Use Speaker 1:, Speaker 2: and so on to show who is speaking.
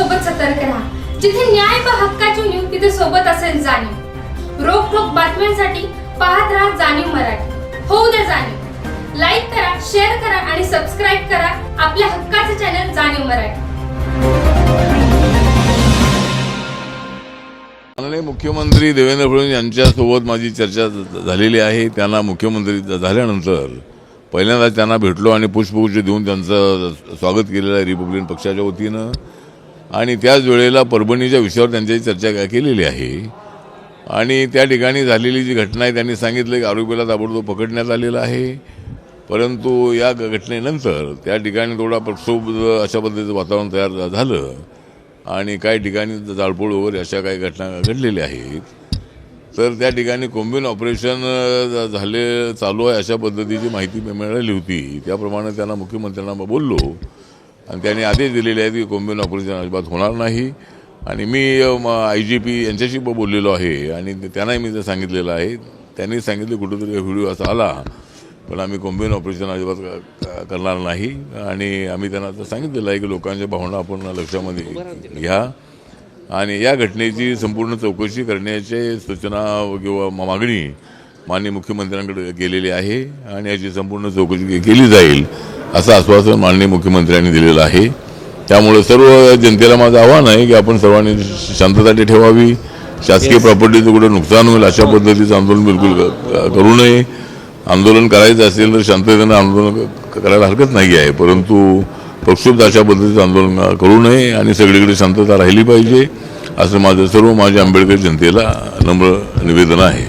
Speaker 1: सोबत सतर्क राहा. जिथे न्याय व हक्काची न्यूज तिथे सोबत असेल जाणीव. रोख ठोक बातम्यांसाठी पाहत राहा जाणीव मराठी. होऊ द्या जाणीव. लाईक करा शेअर करा आणि सबस्क्राईब करा आपल्या हक्काचे चॅनल जाणीव मराठी.
Speaker 2: माननीय मुख्यमंत्री देवेंद्र फडणवीस यांच्यासोबत माझी चर्चा झालेली आहे. त्यांना मुख्यमंत्री झाल्यानंतर पहिल्यांदा त्यांना भेटलो आणि पुष्पगुच्छ देऊन त्यांचं स्वागत केलेलं आहे रिपब्लिकन पक्षाच्या वतीनं. आणि त्याच वेळेला परभणीच्या विषयावर त्यांच्याशी चर्चा केलेली आहे. आणि त्या ठिकाणी झालेली जी घटना आहे त्यांनी सांगितलं की आरोपीला ताबडतोब पकडण्यात आलेला आहे. परंतु या घटनेनंतर त्या ठिकाणी थोडा प्रक्षोभ अशा पद्धतीचं वातावरण तयार झालं. आणि काही ठिकाणी जाळपोळ वगैरे अशा काही घटना घडलेल्या आहेत. तर त्या ठिकाणी कोंबिन ऑपरेशन झाले चालू आहे अशा पद्धतीची माहिती मिळाली होती. त्याप्रमाणे त्यांना मुख्यमंत्र्यांना बोललो. आणि त्यांनी आदेश दिलेले आहेत की कोंबिन ऑपरेशन अजिबात होणार नाही. आणि मी आय जी पी यांच्याशी ब- बोललेलो आहे आणि त्यांनाही मी सांगितलेलं आहे. त्यांनी सांगितलं कुठेतरी व्हिडिओ असा आला पण आम्ही कोंबिन ऑपरेशन अजिबात करणार नाही. आणि आम्ही त्यांना आता सांगितलेलं आहे की लोकांच्या भावना आपण लक्षामध्ये घ्या. आणि या घटनेची संपूर्ण चौकशी करण्याचे सूचना किंवा मागणी माननीय मुख्यमंत्र्यांकडे केलेली आहे आणि याची संपूर्ण चौकशी के- केली जाईल. असं आश्वासन माननीय मुख्यमंत्र्यांनी दिलेलं आहे त्यामुळे सर्व जनतेला माझं आव्हान आहे की आपण सर्वांनी शांतता ठेवावी शासकीय प्रॉपर्टीचं कुठं नुकसान होईल अशा पद्धतीचं आंदोलन बिलकुल करू नये आंदोलन करायचं असेल तर शांततेनं आंदोलन करायला हरकत नाही आहे परंतु प्रक्षुब्ध अशा पद्धतीचं आंदोलन करू नये आणि सगळीकडे शांतता राहिली पाहिजे असं माझं सर्व माझ्या आंबेडकर जनतेला नम्र निवेदन आहे